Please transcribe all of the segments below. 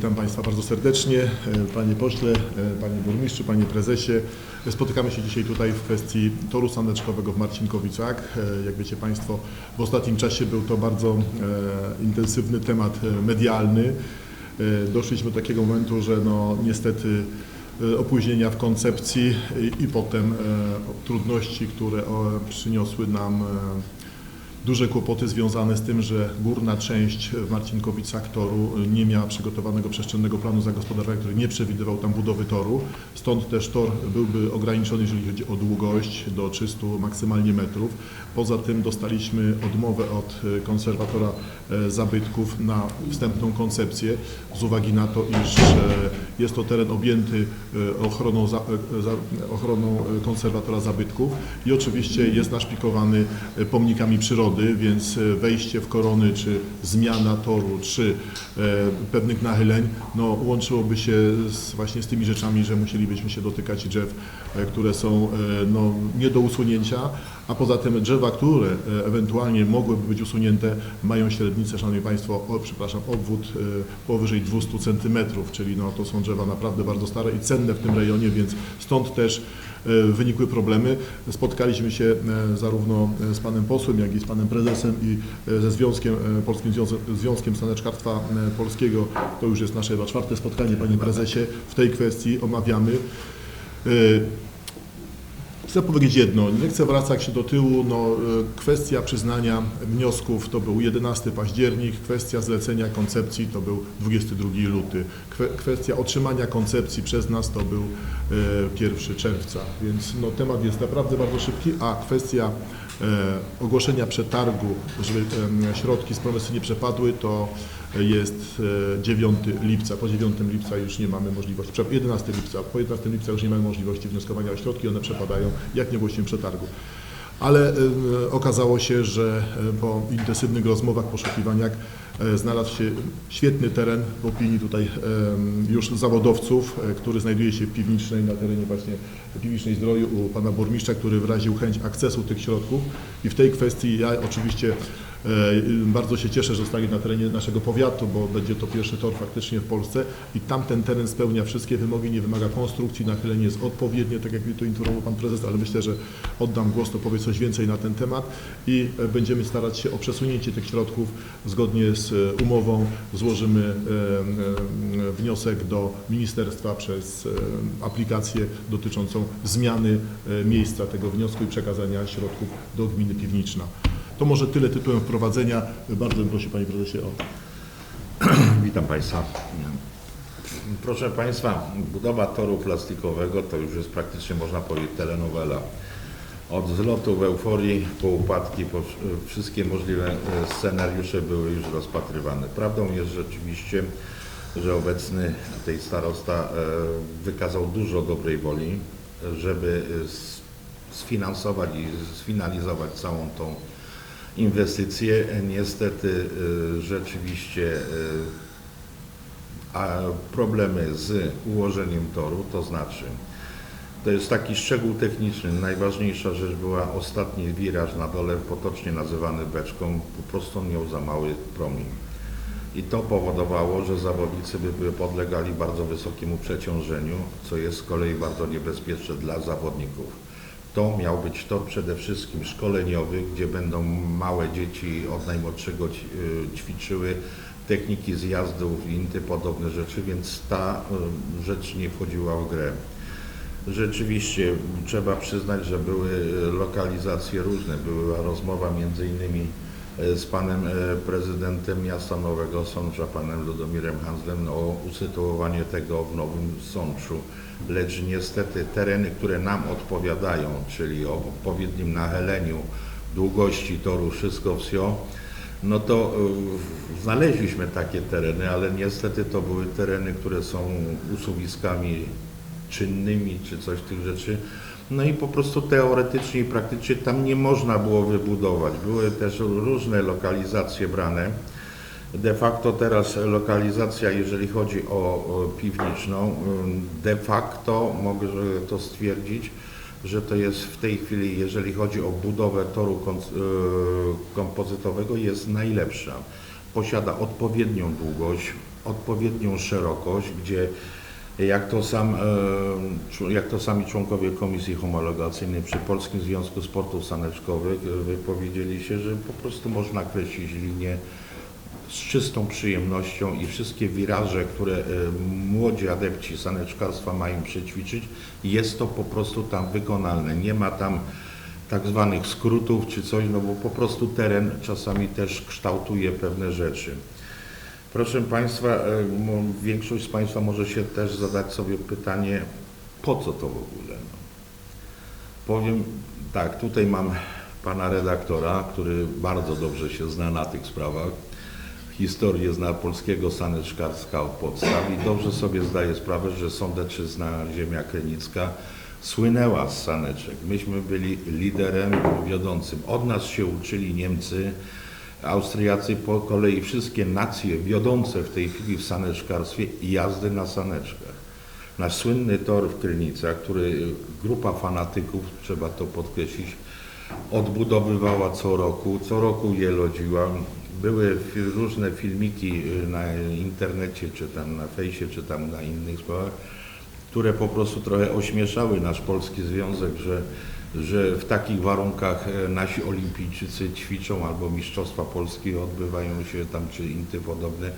Witam Państwa bardzo serdecznie. E, Panie pośle, e, panie burmistrzu, panie prezesie. Spotykamy się dzisiaj tutaj w kwestii toru saneczkowego w Marcinkowicach. E, Jak wiecie Państwo, w ostatnim czasie był to bardzo e, intensywny temat e, medialny. E, Doszliśmy do takiego momentu, że no niestety e, opóźnienia w koncepcji i, i potem e, trudności, które przyniosły nam e, duże kłopoty związane z tym, że górna część w Marcinkowicach toru nie miała przygotowanego przestrzennego planu zagospodarowania, który nie przewidywał tam budowy toru. Stąd też tor byłby ograniczony, jeżeli chodzi o długość, do 300 maksymalnie metrów. Poza tym dostaliśmy odmowę od e, konserwatora e, zabytków na wstępną koncepcję z uwagi na to, iż e, jest to teren objęty ochroną, za, ochroną konserwatora zabytków i oczywiście jest naszpikowany pomnikami przyrody, więc e, wejście w korony, czy zmiana toru, czy e, pewnych nachyleń, no, łączyłoby się z, właśnie z tymi rzeczami, że musielibyśmy się dotykać drzew, e, które są no, nie do usunięcia, a poza tym drzewa, które ewentualnie mogłyby być usunięte, mają średnicę, Szanowni Państwo, o, przepraszam, obwód powyżej 200 cm, czyli no, to są drzewa naprawdę bardzo stare i cenne w tym rejonie, więc stąd też wynikły problemy. Spotkaliśmy się e, zarówno z panem posłem, jak i z panem prezesem i e, ze Związkiem, e, Polskim Związkiem Staneczkarstwa e, Polskiego. To już jest nasze chyba czwarte spotkanie, panie prezesie, w tej kwestii omawiamy. E, Chcę powiedzieć jedno, nie chcę wracać się do tyłu. No, e, kwestia przyznania wniosków to był 11 październik, kwestia zlecenia koncepcji to był 22 luty, Kwe, kwestia otrzymania koncepcji przez nas to był e, 1 czerwca, więc no, temat jest naprawdę bardzo szybki, a kwestia e, ogłoszenia przetargu, żeby e, środki z promesy nie przepadły, to jest e, 9 lipca. Po 9 lipca już nie mamy możliwości, prze- 11 lipca, po 11 lipca już nie mamy możliwości wnioskowania o środki, one przepadają, jak nie ogłosimy przetargu. Ale e, okazało się, że e, po intensywnych rozmowach, poszukiwaniach e, znalazł się świetny teren w opinii tutaj e, już zawodowców, e, który znajduje się w piwnicznej, na terenie właśnie piwnicznej zdroju u pana burmistrza, który wyraził chęć akcesu tych środków i w tej kwestii ja oczywiście e, bardzo się cieszę, że zostali na terenie naszego powiatu, bo będzie to pierwszy tor faktycznie w Polsce i tamten teren spełnia wszystkie wymogi, nie wymaga konstrukcji, nachylenie jest odpowiednie, tak jak mi tu informował pan prezes, ale myślę, że oddam głos, to powie coś więcej na ten temat i e, będziemy starać się o przesunięcie tych środków zgodnie z e, umową. Złożymy e, e, wniosek do ministerstwa przez e, aplikację dotyczącą zmiany e, miejsca tego wniosku i przekazania środków do gminy Piwniczna. To może tyle tytułem wprowadzenia. Bardzo bym prosił Panie Prezesie o Witam Państwa. Proszę Państwa, budowa toru plastikowego to już jest praktycznie można powiedzieć telenowela. Od zlotu w euforii po upadki, po wszystkie możliwe e, scenariusze były już rozpatrywane. Prawdą jest rzeczywiście, że obecny tej starosta e, wykazał dużo dobrej woli, żeby e, sfinansować i sfinalizować całą tą inwestycję. Niestety e, rzeczywiście e, problemy z ułożeniem toru, to znaczy to jest taki szczegół techniczny. Najważniejsza rzecz była ostatni wiraż na dole, potocznie nazywany beczką, po prostu miał za mały promień. I to powodowało, że zawodnicy by podlegali bardzo wysokiemu przeciążeniu, co jest z kolei bardzo niebezpieczne dla zawodników. To miał być tor przede wszystkim szkoleniowy, gdzie będą małe dzieci od najmłodszego y, ćwiczyły techniki zjazdów i inne podobne rzeczy, więc ta y, rzecz nie wchodziła w grę. Rzeczywiście trzeba przyznać, że były e, lokalizacje różne. Była rozmowa między innymi e, z panem e, prezydentem miasta Nowego Sącza, panem Ludomirem Hanslem o usytuowanie tego w Nowym Sączu. Lecz niestety tereny, które nam odpowiadają, czyli o odpowiednim nachyleniu, długości toru, wszystko wsio, no to y, znaleźliśmy takie tereny, ale niestety to były tereny, które są usuwiskami czynnymi czy coś tych rzeczy. No i po prostu teoretycznie i praktycznie tam nie można było wybudować. Były też różne lokalizacje brane. De facto teraz lokalizacja, jeżeli chodzi o, piwniczną, ym, de facto mogę to stwierdzić, że to jest w tej chwili, jeżeli chodzi o budowę toru y, kompozytowego, jest najlepsza. Posiada odpowiednią długość, odpowiednią szerokość, gdzie jak to, sam, e, jak to sami członkowie Komisji Homologacyjnej przy Polskim Związku Sportów Saneczkowych e, wypowiedzieli się, że po prostu można kreślić linię z czystą przyjemnością i wszystkie wiraże, które e, młodzi adepci saneczkarstwa mają przećwiczyć, jest to po prostu tam wykonalne. Nie ma tam tak zwanych skrótów czy coś, no bo po prostu teren czasami też kształtuje pewne rzeczy. Proszę Państwa, e, większość z Państwa może się też zadać sobie pytanie, po co to w ogóle? No. Powiem tak, tutaj mam pana redaktora, który bardzo dobrze się zna na tych sprawach. Historię zna polskiego saneczkarska od podstaw i dobrze sobie zdaje sprawę, że Sądeczyzna, ziemia krenicka słynęła z saneczek. Myśmy byli liderem wiodącym. Od nas się uczyli Niemcy, Austriacy, po kolei wszystkie nacje wiodące w tej chwili w saneczkarstwie jazdy na saneczkach. Nasz słynny tor w Krynicach, który grupa fanatyków, trzeba to podkreślić, odbudowywała co roku, co roku je lodziła. Były różne filmiki y, na internecie, czy tam na fejsie, czy tam na innych sprawach, które po prostu trochę ośmieszały nasz polski związek, że, że w takich warunkach e, nasi olimpijczycy ćwiczą albo mistrzostwa Polski odbywają się tam, czy inty podobne.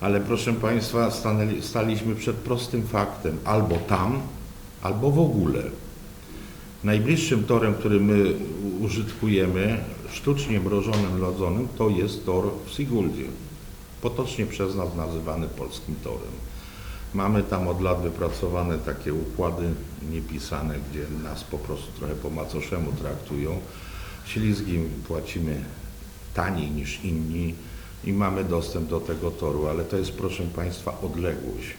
Ale proszę Państwa, stanęli, staliśmy przed prostym faktem, albo tam, albo w ogóle. Najbliższym torem, który my użytkujemy, sztucznie mrożonym, lodzonym, to jest tor w Siguldzie. Potocznie przez nas nazywany polskim torem. Mamy tam od lat wypracowane takie układy niepisane, gdzie nas po prostu trochę po macoszemu traktują. Ślizgi płacimy taniej niż inni i mamy dostęp do tego toru, ale to jest proszę Państwa odległość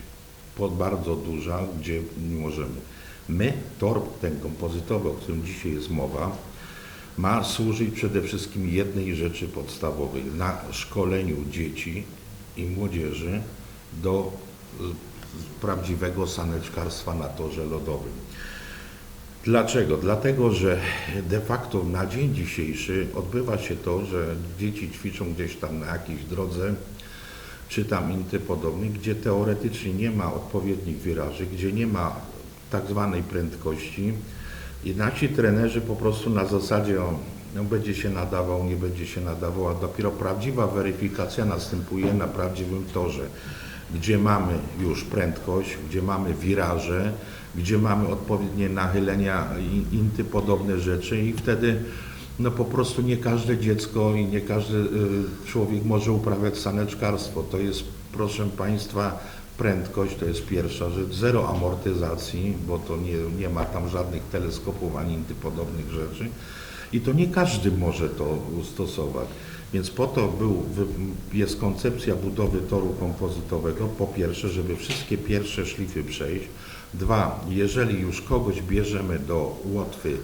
pod bardzo duża, gdzie nie możemy. My, tor ten kompozytowy, o którym dzisiaj jest mowa, ma służyć przede wszystkim jednej rzeczy podstawowej, na szkoleniu dzieci i młodzieży do prawdziwego saneczkarstwa na torze lodowym. Dlaczego? Dlatego, że de facto na dzień dzisiejszy odbywa się to, że dzieci ćwiczą gdzieś tam na jakiejś drodze, czy tam inty podobnych, gdzie teoretycznie nie ma odpowiednich wiraży, gdzie nie ma tak zwanej prędkości i nasi trenerzy po prostu na zasadzie o, no będzie się nadawał, nie będzie się nadawał, a dopiero prawdziwa weryfikacja następuje na prawdziwym torze, gdzie mamy już prędkość, gdzie mamy wiraże, gdzie mamy odpowiednie nachylenia inty podobne rzeczy i wtedy no po prostu nie każde dziecko i nie każdy y, człowiek może uprawiać saneczkarstwo. To jest, proszę Państwa, prędkość, to jest pierwsza rzecz, zero amortyzacji, bo to nie, nie ma tam żadnych teleskopów ani innych podobnych rzeczy. I to nie każdy może to stosować. Więc po to był, jest koncepcja budowy toru kompozytowego. Po pierwsze, żeby wszystkie pierwsze szlify przejść. Dwa, jeżeli już kogoś bierzemy do Łotwy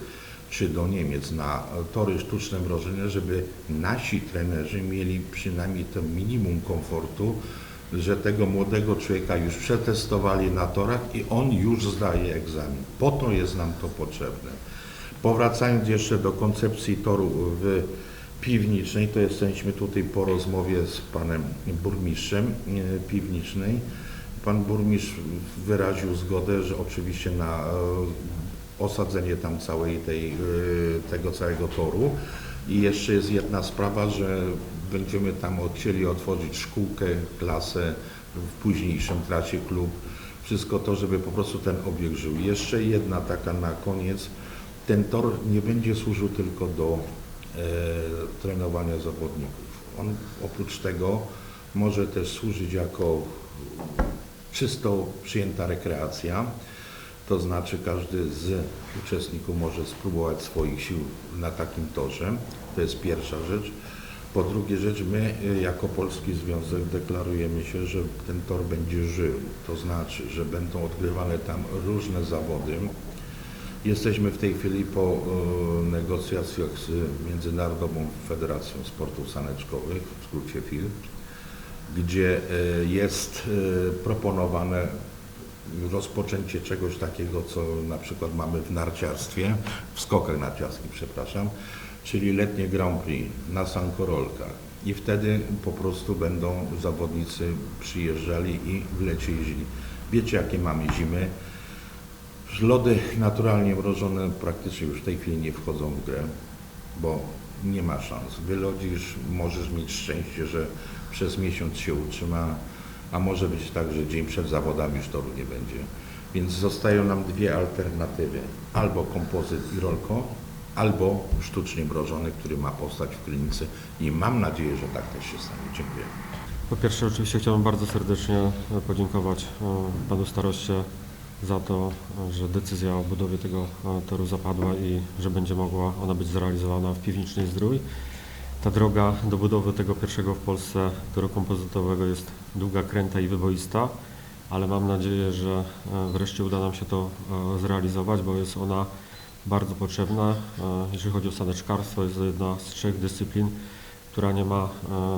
czy do Niemiec na tory sztuczne mrożenia, żeby nasi trenerzy mieli przynajmniej to minimum komfortu, że tego młodego człowieka już przetestowali na torach i on już zdaje egzamin. Po to jest nam to potrzebne. Powracając jeszcze do koncepcji toru w piwnicznej, to jesteśmy tutaj po rozmowie z panem burmistrzem e, piwnicznej. Pan burmistrz wyraził zgodę, że oczywiście na e, osadzenie tam całej tej, e, tego całego toru. I jeszcze jest jedna sprawa, że będziemy tam chcieli otworzyć szkółkę, klasę, w późniejszym trasie klub. Wszystko to, żeby po prostu ten obiekt żył. Jeszcze jedna taka na koniec. Ten tor nie będzie służył tylko do trenowania zawodników. On oprócz tego może też służyć jako czysto przyjęta rekreacja. To znaczy każdy z uczestników może spróbować swoich sił na takim torze. To jest pierwsza rzecz. Po drugie rzecz, my y, jako Polski Związek deklarujemy się, że ten tor będzie żył. To znaczy, że będą odgrywane tam różne zawody. Jesteśmy w tej chwili po y, negocjacjach z Międzynarodową Federacją Sportów Saneczkowych, w skrócie FIL, gdzie y, jest y, proponowane rozpoczęcie czegoś takiego, co na przykład mamy w narciarstwie, w skokach narciarskich, przepraszam, czyli letnie Grand Prix na Sankorolkach. i wtedy po prostu będą zawodnicy przyjeżdżali i w lecie. Wiecie jakie mamy zimy. Lody naturalnie mrożone praktycznie już w tej chwili nie wchodzą w grę, bo nie ma szans. Wylodzisz, możesz mieć szczęście, że przez miesiąc się utrzyma, a może być tak, że dzień przed zawodami już toru nie będzie. Więc zostają nam dwie alternatywy. Albo kompozyt i rolko, albo sztucznie mrożony, który ma powstać w klinice i mam nadzieję, że tak też się stanie. Dziękuję. Po pierwsze oczywiście chciałbym bardzo serdecznie podziękować e, panu staroście za to, że decyzja o budowie tego e, toru zapadła i że będzie mogła ona być zrealizowana w Piwnicznej Zdrój. Ta droga do budowy tego pierwszego w Polsce toru kompozytowego jest długa, kręta i wyboista, ale mam nadzieję, że e, wreszcie uda nam się to e, zrealizować, bo jest ona bardzo potrzebna. Jeżeli chodzi o saneczkarstwo, jest to jedna z trzech dyscyplin, która nie ma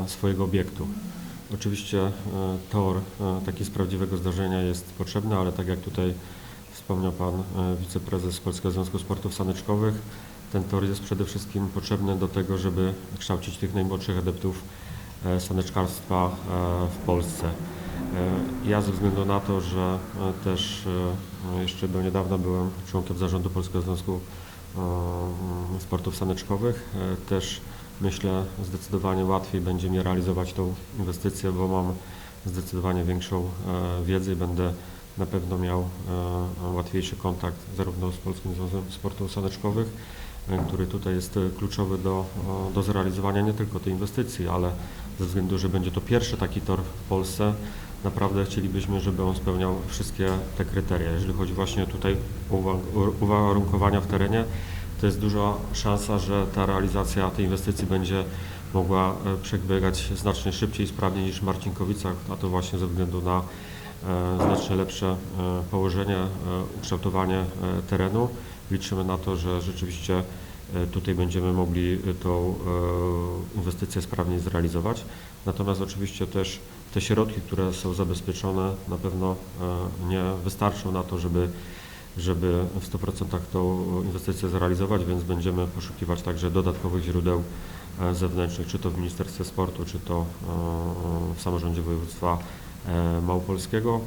swojego obiektu. Oczywiście e, tor e, taki z prawdziwego zdarzenia jest potrzebny, ale tak jak tutaj wspomniał Pan e, wiceprezes Polskiego Związku Sportów Saneczkowych, ten tor jest przede wszystkim potrzebny do tego, żeby kształcić tych najmłodszych adeptów saneczkarstwa w Polsce. Ja ze względu na to, że też jeszcze do niedawna byłem członkiem zarządu Polskiego Związku Sportów Saneczkowych, też myślę zdecydowanie łatwiej będzie mi realizować tą inwestycję, bo mam zdecydowanie większą e, wiedzę i będę na pewno miał e, łatwiejszy kontakt zarówno z Polskim Związkiem Sportów Saneczkowych, e, który tutaj jest kluczowy do, do zrealizowania nie tylko tej inwestycji, ale ze względu, że będzie to pierwszy taki tor w Polsce, naprawdę chcielibyśmy, żeby on spełniał wszystkie te kryteria. Jeżeli chodzi właśnie tutaj o uwarunkowania w terenie, to jest duża szansa, że ta realizacja tej inwestycji będzie mogła e, przebiegać znacznie szybciej i sprawniej niż w Marcinkowicach, a to właśnie ze względu na e, znacznie lepsze e, położenie, ukształtowanie terenu. Liczymy na to, że rzeczywiście tutaj będziemy mogli tą inwestycję sprawniej zrealizować. Natomiast oczywiście też te środki, które są zabezpieczone, na pewno nie wystarczą na to, żeby żeby w 100% tą inwestycję zrealizować, więc będziemy poszukiwać także dodatkowych źródeł e, zewnętrznych, czy to w Ministerstwie Sportu, czy to e, w samorządzie województwa e, małopolskiego.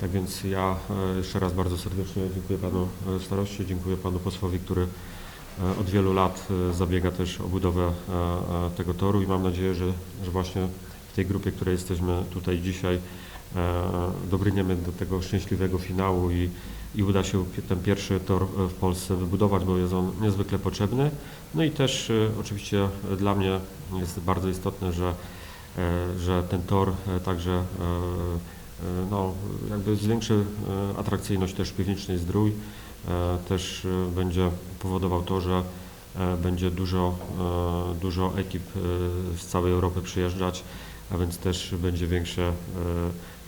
Tak więc ja jeszcze raz bardzo serdecznie dziękuję panu staroście, dziękuję panu posłowi, który od wielu lat zabiega też o budowę tego toru i mam nadzieję, że, że właśnie w tej grupie, której jesteśmy tutaj dzisiaj, dobrniemy do tego szczęśliwego finału i, i uda się ten pierwszy tor e, w Polsce wybudować, bo jest on niezwykle potrzebny. No i też e, oczywiście e, dla mnie jest bardzo istotne, że, e, że ten tor e, także e, e, no, jakby zwiększy e, atrakcyjność też Piwnicznej Zdrój, e, też e, będzie powodował to, że e, będzie dużo, e, dużo ekip e, z całej Europy przyjeżdżać, a więc też będzie większe e,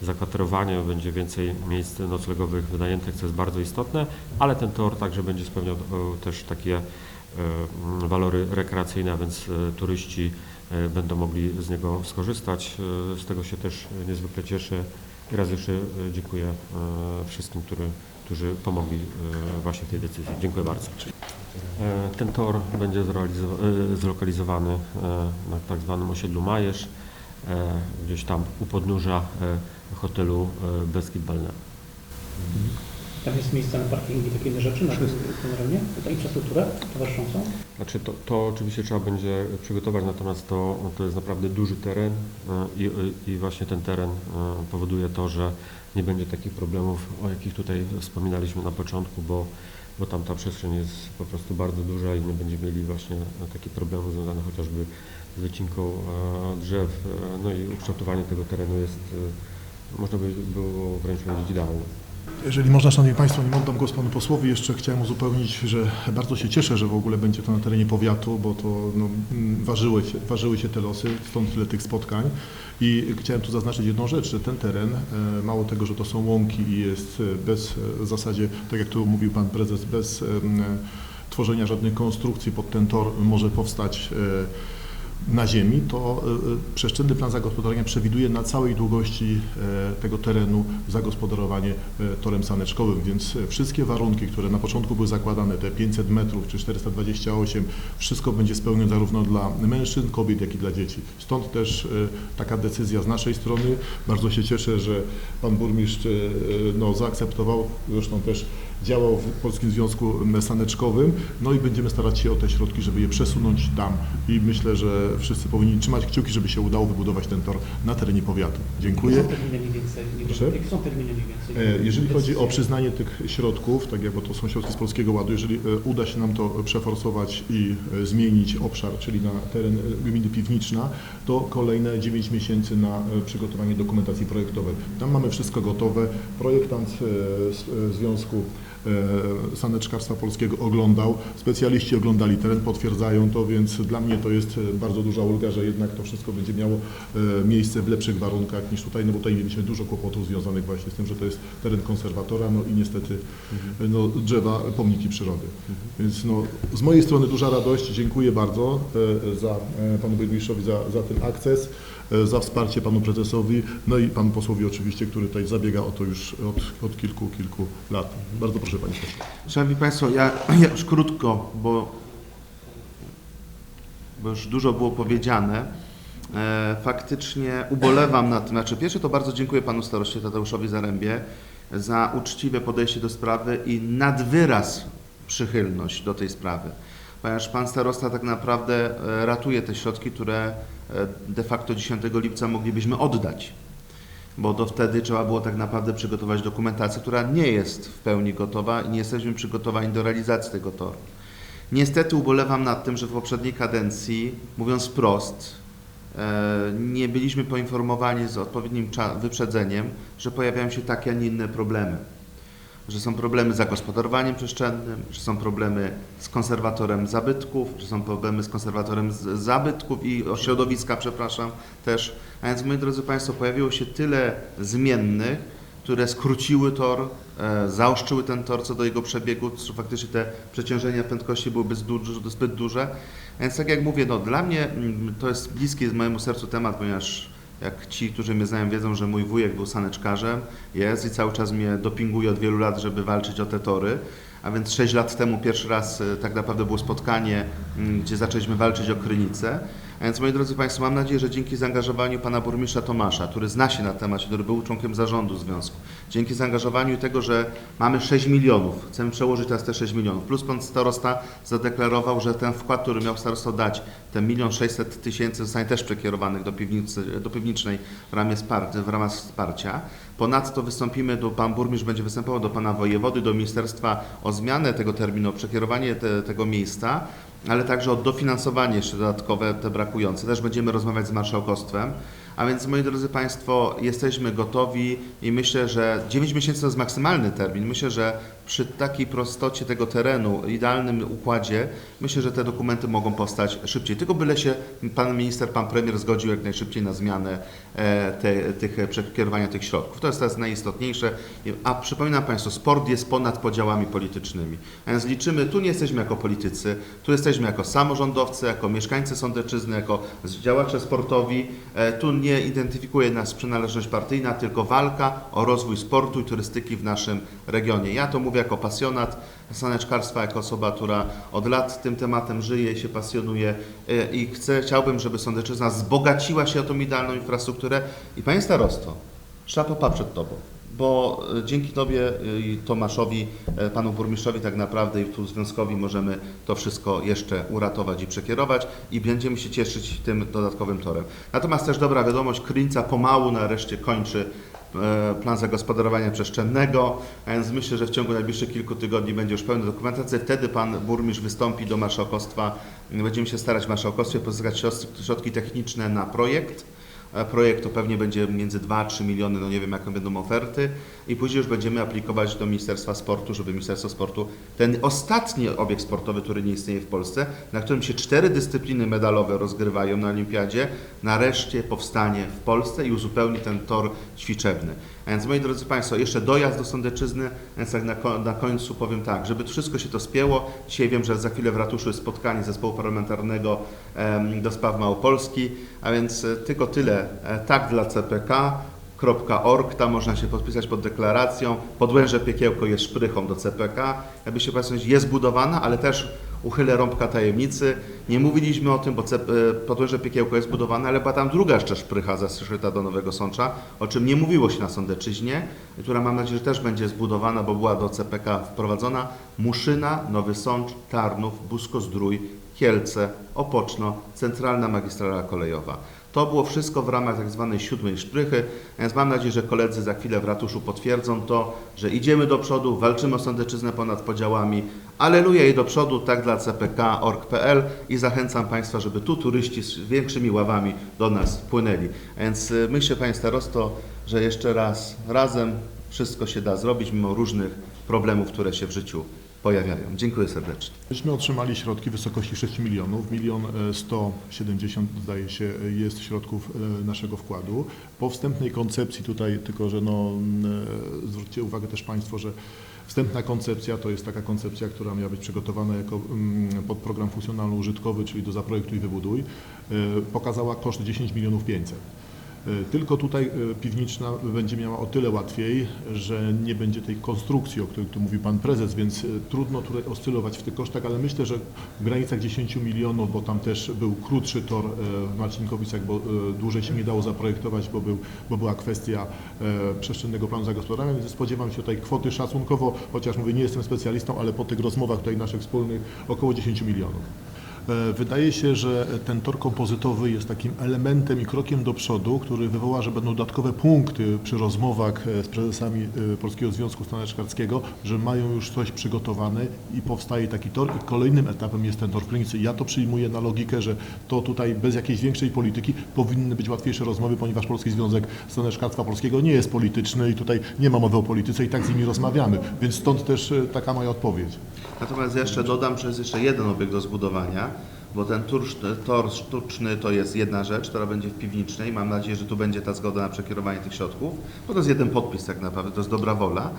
zakwaterowanie, będzie więcej miejsc noclegowych wynajętych, co jest bardzo istotne, ale ten tor także będzie spełniał e, też takie e, walory rekreacyjne, a więc e, turyści będą mogli z niego skorzystać. Z tego się też niezwykle cieszę i raz jeszcze dziękuję wszystkim, który, którzy pomogli właśnie w tej decyzji. Dziękuję bardzo. Ten tor będzie zlokalizowany na tak zwanym osiedlu Majerz, e, gdzieś tam u podnóża hotelu Beskid Balnear. Tam jest miejsce na parkingi, takie inne rzeczy, na generalnie, ta infrastrukturę towarzyszącą. Znaczy to, to oczywiście trzeba będzie przygotować, natomiast to, to jest naprawdę duży teren e, i, i właśnie ten teren e, powoduje to, że nie będzie takich problemów, o jakich tutaj wspominaliśmy na początku, bo, bo tam ta przestrzeń jest po prostu bardzo duża i nie będziemy mieli właśnie takich problemów związanych chociażby z wycinką e, drzew, no i ukształtowanie tego terenu jest, można by było wręcz powiedzieć idealne. Jeżeli można, Szanowni Państwo, nim oddam głos Panu posłowi, jeszcze chciałem uzupełnić, że bardzo się cieszę, że w ogóle będzie to na terenie powiatu, bo to no, mm, ważyły, się, ważyły się te losy, stąd tyle tych spotkań. I chciałem tu zaznaczyć jedną rzecz, że ten teren, e, mało tego, że to są łąki i jest e, bez e, w zasadzie, tak jak tu mówił Pan Prezes, bez tworzenia żadnych konstrukcji pod ten tor może powstać na ziemi, to e, e, przestrzenny plan zagospodarowania przewiduje na całej długości e, tego terenu zagospodarowanie torem saneczkowym, więc wszystkie warunki, które na początku były zakładane, te 500 metrów czy 428, wszystko będzie spełnione zarówno dla mężczyzn, kobiet, jak i dla dzieci. Stąd też taka decyzja z naszej strony. Bardzo się cieszę, że pan burmistrz no, zaakceptował, zresztą też działał w Polskim Związku Saneczkowym, no i będziemy starać się o te środki, żeby je przesunąć tam i myślę, że wszyscy powinni trzymać kciuki, żeby się udało wybudować ten tor na terenie powiatu. Dziękuję. Jakie są terminy mniej więcej? Jakie są terminy mniej więcej? Jeżeli chodzi o przyznanie tych środków, tak jak bo to są środki z Polskiego Ładu, jeżeli e, uda się nam to przeforsować i e, zmienić obszar, czyli na teren e, gminy Piwniczna, to kolejne 9 miesięcy na przygotowanie dokumentacji projektowej. Tam mamy wszystko gotowe. Projektant Związku Saneczkarstwa Polskiego oglądał, specjaliści oglądali teren, potwierdzają to, więc dla mnie to jest e, bardzo duża ulga, że jednak to wszystko będzie miało e, miejsce w lepszych warunkach niż tutaj, no bo tutaj mieliśmy dużo kłopotów związanych właśnie z tym, że to jest teren konserwatora, no i niestety e, no, drzewa, pomniki przyrody. Więc no, z mojej strony duża radość, dziękuję bardzo e, za e, panu burmistrzowi za, za ten akces, e, za wsparcie panu prezesowi, no i panu posłowi oczywiście, który tutaj zabiega o to już od, od kilku, kilku lat. Bardzo proszę panie pośle. Szanowni Państwo, ja, ja już krótko, bo, bo już dużo było powiedziane. E, faktycznie ubolewam na tym. Znaczy, pierwsze to bardzo dziękuję Panu Staroście Tadeuszowi Zarębie za uczciwe podejście do sprawy i nadwyraz przychylność do tej sprawy. Ponieważ Pan Starosta tak naprawdę e, ratuje te środki, które e, de facto 10 lipca moglibyśmy oddać bo do wtedy trzeba było tak naprawdę przygotować dokumentację, która nie jest w pełni gotowa i nie jesteśmy przygotowani do realizacji tego toru. Niestety ubolewam nad tym, że w poprzedniej kadencji, mówiąc wprost, e, nie byliśmy poinformowani z odpowiednim wyprzedzeniem, że pojawiają się takie, a nie inne problemy. Że są problemy z zagospodarowaniem przestrzennym, że są problemy z konserwatorem zabytków, że są problemy z konserwatorem z- zabytków i środowiska, przepraszam, też. A więc, moi drodzy Państwo, pojawiło się tyle zmiennych, które skróciły tor, e, zaostrzyły ten tor co do jego przebiegu, że faktycznie te przeciążenia prędkości byłyby zbyt duże. A Więc tak jak mówię, no, dla mnie mm, to jest bliski mojemu sercu temat, ponieważ jak ci, którzy mnie znają, wiedzą, że mój wujek był saneczkarzem, jest i cały czas mnie dopinguje od wielu lat, żeby walczyć o te tory. A więc 6 lat temu pierwszy raz e, tak naprawdę było spotkanie, m, gdzie zaczęliśmy walczyć o Krynicę. A więc moi drodzy Państwo, mam nadzieję, że dzięki zaangażowaniu pana burmistrza Tomasza, który zna się na temacie, który był członkiem zarządu związku, dzięki zaangażowaniu i tego, że mamy 6 milionów, chcemy przełożyć teraz te 6 milionów, plus pan starosta zadeklarował, że ten wkład, który miał starosta dać, ten milion 600 tysięcy zostanie też przekierowanych do, piwnicy, do piwnicznej w ramach, wsparcia, w ramach wsparcia. Ponadto wystąpimy do, pan burmistrz będzie występował do pana wojewody, do ministerstwa o zmianę tego terminu, o przekierowanie te, tego miejsca, ale także o dofinansowanie jeszcze dodatkowe, te brakujące. Też będziemy rozmawiać z marszałkostwem. A więc, moi drodzy Państwo, jesteśmy gotowi i myślę, że 9 miesięcy to jest maksymalny termin. Myślę, że przy takiej prostocie tego terenu, idealnym układzie, myślę, że te dokumenty mogą powstać szybciej. Tylko byle się Pan Minister, Pan Premier zgodził jak najszybciej na zmianę e, te, tych, e, przekierowania tych środków. To jest teraz najistotniejsze. A przypominam Państwu, sport jest ponad podziałami politycznymi. A więc liczymy, tu nie jesteśmy jako politycy, tu jesteśmy jako samorządowcy, jako mieszkańcy Sądeczyzny, jako działacze sportowi. E, Tu nie identyfikuje nas przynależność partyjna, tylko walka o rozwój sportu i turystyki w naszym regionie. Ja to mówię jako pasjonat saneczkarstwa, jako osoba, która od lat tym tematem żyje się pasjonuje e, i chcę, chciałbym, żeby Sądeczyzna zbogaciła się o tą idealną infrastrukturę. I Panie Starosto, szlapopa przed Tobą bo e, dzięki Tobie i Tomaszowi, e, Panu Burmistrzowi tak naprawdę i tu Związkowi możemy to wszystko jeszcze uratować i przekierować i będziemy się cieszyć tym dodatkowym torem. Natomiast też dobra wiadomość, Krynica pomału nareszcie kończy e, plan zagospodarowania przestrzennego, a więc myślę, że w ciągu najbliższych kilku tygodni będzie już pełna dokumentacja. Wtedy Pan Burmistrz wystąpi do Marszałkostwa. Będziemy się starać w Marszałkostwie pozyskać środki- techniczne na projekt projektu pewnie będzie między 2-3 miliony, no nie wiem jakie będą oferty i później już będziemy aplikować do Ministerstwa Sportu, żeby Ministerstwo Sportu ten ostatni obiekt sportowy, który nie istnieje w Polsce, na którym się cztery dyscypliny medalowe rozgrywają na olimpiadzie, nareszcie powstanie w Polsce i uzupełni ten tor ćwiczebny. A więc moi drodzy Państwo, jeszcze dojazd do Sądeczyzny, więc tak na, na końcu powiem tak, żeby wszystko się to spięło. Dzisiaj wiem, że za chwilę w ratuszu jest spotkanie zespołu parlamentarnego em, do spraw Małopolski, a więc e, tylko tyle. E, tak dla CPK. .org, tam można się podpisać pod deklaracją. Podłęże Piekiełko jest szprychą do CPK. Jakbyście Państwo jest budowana, ale też uchylę rąbka tajemnicy. Nie mówiliśmy o tym, bo CP, Podłęże Piekiełko jest budowane, ale była tam druga jeszcze szprycha zaszyta do Nowego Sącza, o czym nie mówiło się na Sądeczyźnie, która mam nadzieję, że też będzie zbudowana, bo była do CPK wprowadzona. Muszyna, Nowy Sącz, Tarnów, Busko-Zdrój, Kielce, Opoczno, Centralna Magistrala Kolejowa. To było wszystko w ramach tak zwanej siódmej szprychy, więc mam nadzieję, że koledzy za chwilę w ratuszu potwierdzą to, że idziemy do przodu, walczymy o sądeczyznę ponad podziałami. Aleluja i do przodu, tak dla CPK, org.pl i zachęcam Państwa, żeby tu turyści z większymi ławami do nas płynęli. Więc y, myślę, Panie Starosto, że jeszcze raz, razem wszystko się da zrobić, mimo różnych problemów, które się w życiu pojawiają. Dziękuję serdecznie. Myśmy otrzymali środki w wysokości 6 milionów. Milion e, 170 zdaje się e, jest środków e, naszego wkładu. Po wstępnej koncepcji tutaj, tylko że no, e, zwróćcie uwagę też Państwo, że wstępna koncepcja to jest taka koncepcja, która miała być przygotowana jako podprogram funkcjonalno-użytkowy, czyli do zaprojektuj i wybuduj. E, Pokazała koszt 10 milionów 500. E, Tylko tutaj e, piwniczna będzie miała o tyle łatwiej, że nie będzie tej konstrukcji, o której tu mówił Pan Prezes, więc e, trudno tutaj oscylować w tych kosztach, ale myślę, że w granicach 10 milionów, bo tam też był krótszy tor w Marcinkowicach, bo dłużej się nie dało zaprojektować, bo, był, bo była kwestia przestrzennego planu zagospodarowania, więc spodziewam się tutaj kwoty szacunkowo, chociaż mówię, nie jestem specjalistą, ale po tych rozmowach tutaj naszych wspólnych około 10 milionów. E, Wydaje się, że ten tor kompozytowy jest takim elementem i krokiem do przodu, który wywoła, że będą dodatkowe punkty przy rozmowach e, z prezesami e, Polskiego Związku Staneczkarskiego, że mają już coś przygotowane i powstaje taki tor i kolejnym etapem jest ten tor w Krynicy. Ja to przyjmuję na logikę, że to tutaj bez jakiejś większej polityki powinny być łatwiejsze rozmowy, ponieważ Polski Związek Staneczkarstwa Polskiego nie jest polityczny i tutaj nie ma mowy o polityce i tak z nimi rozmawiamy, więc stąd też taka moja odpowiedź. Natomiast jeszcze dodam, że jest jeszcze jeden obiekt do zbudowania, bo ten tor, sztuczny to jest jedna rzecz, która będzie w piwnicznej. Mam nadzieję, że tu będzie ta zgoda na przekierowanie tych środków, bo to jest jeden podpis tak naprawdę, to jest dobra wola.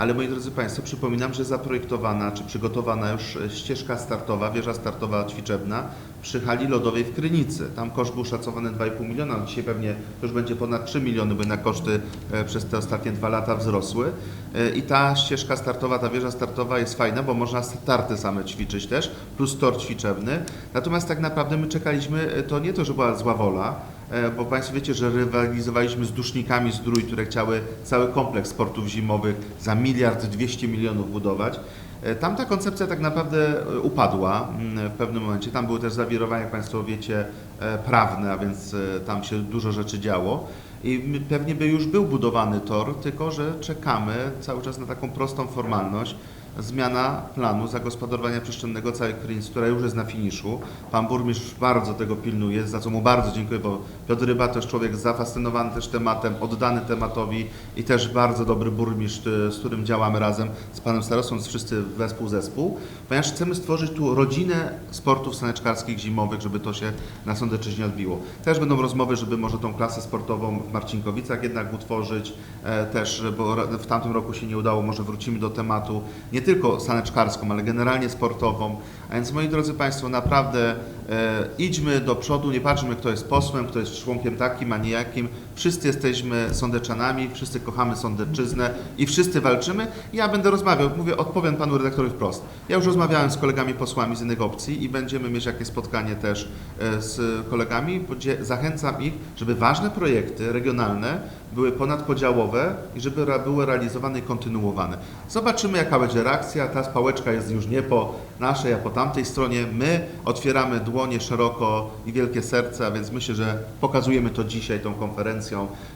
Ale moi drodzy Państwo, przypominam, że zaprojektowana czy przygotowana już ścieżka startowa, wieża startowa ćwiczebna przy hali lodowej w Krynicy. Tam koszt był szacowany 2,5 miliona, dzisiaj pewnie już będzie ponad 3 miliony, bo jednak koszty e, przez te ostatnie dwa lata wzrosły. E, I ta ścieżka startowa, ta wieża startowa jest fajna, bo można starty same ćwiczyć też, plus tor ćwiczebny. Natomiast tak naprawdę my czekaliśmy, e, to nie to, że była zła wola, e, bo Państwo wiecie, że rywalizowaliśmy z dusznikami z Drój, które chciały cały kompleks sportów zimowych za miliard 200 milionów budować. E, Tam ta koncepcja tak naprawdę e, upadła mm, w pewnym momencie. Tam były też zawirowania, jak Państwo wiecie, e, prawne, a więc e, tam się dużo rzeczy działo. I pewnie by już był budowany tor, tylko że czekamy cały czas na taką prostą formalność. Zmiana planu zagospodarowania przestrzennego całej Krynicy, która już jest na finiszu. Pan burmistrz bardzo tego pilnuje, za co mu bardzo dziękuję, bo Piotr Ryba jest człowiek zafascynowany też tematem, oddany tematowi i też bardzo dobry burmistrz, y, z którym działamy razem z panem starostą, wszyscy wespół zespół, ponieważ chcemy stworzyć tu rodzinę sportów saneczkarskich zimowych, żeby to się na Sądeczyźnie odbiło. Też będą rozmowy, żeby może tą klasę sportową w Marcinkowicach jednak utworzyć, e, też, bo w tamtym roku się nie udało, może wrócimy do tematu, nie tylko saneczkarską, ale generalnie sportową. A więc moi drodzy Państwo, naprawdę e, idźmy do przodu, nie patrzmy kto jest posłem, kto jest członkiem takim, a nie jakim. Wszyscy jesteśmy sądeczanami, wszyscy kochamy sądeczyznę i wszyscy walczymy. Ja będę rozmawiał, mówię, odpowiem Panu redaktorowi wprost. Ja już rozmawiałem z kolegami posłami z innych opcji i będziemy mieć jakieś spotkanie też e, z kolegami, gdzie zachęcam ich, żeby ważne projekty regionalne były ponadpodziałowe i żeby były realizowane i kontynuowane. Zobaczymy, jaka będzie reakcja. Ta spałeczka jest już nie po naszej, a po tamtej stronie. My otwieramy dłonie szeroko i wielkie serce, a więc myślę, że pokazujemy to dzisiaj tą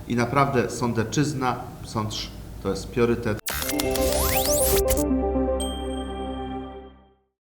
i naprawdę sądeczyzna, sądcz to jest priorytet.